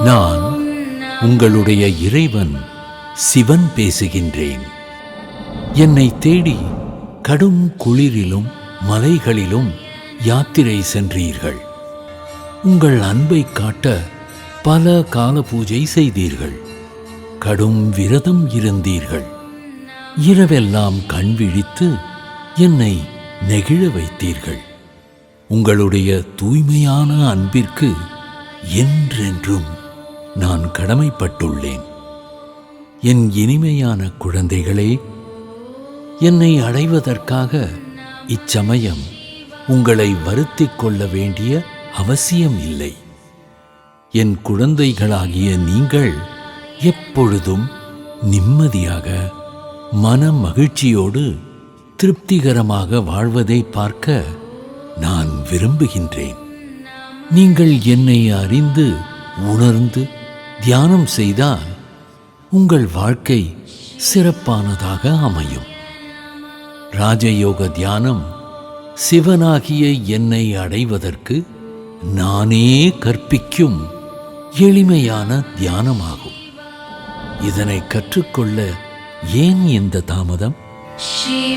நான் உங்களுடைய இறைவன் சிவன் பேசுகின்றேன். என்னை தேடி கடும் குளிரிலும் மலைகளிலும் யாத்திரை சென்றீர்கள். உங்கள் அன்பை காட்ட பல கால பூஜை செய்தீர்கள். கடும் விரதம் இருந்தீர்கள். இரவெல்லாம் கண் விழித்து என்னை நெகிழ வைத்தீர்கள். உங்களுடைய தூய்மையான அன்பிற்கு என்றென்றும் நான் கடமைப்பட்டுள்ளேன். என் இனிமையான குழந்தைகளே என்னை அடைவதற்காக இச்சமயம் உங்களை வருத்திக் கொள்ள வேண்டிய அவசியம் இல்லை. என் குழந்தைகளாகிய நீங்கள் எப்பொழுதும் நிம்மதியாக மன மகிழ்ச்சியோடு திருப்திகரமாக வாழ்வதை பார்க்க விரும்புகின்றேன். நீங்கள் என்னை அறிந்து உணர்ந்து தியானம் செய்தால் உங்கள் வாழ்க்கை சிறப்பானதாக அமையும். ராஜயோக தியானம் சிவனாகிய என்னை அடைவதற்கு நானே கற்பிக்கும் எளிமையான தியானமாகும். இதனை கற்றுக்கொள்ள ஏன் இந்த தாமதம்? சிவாயன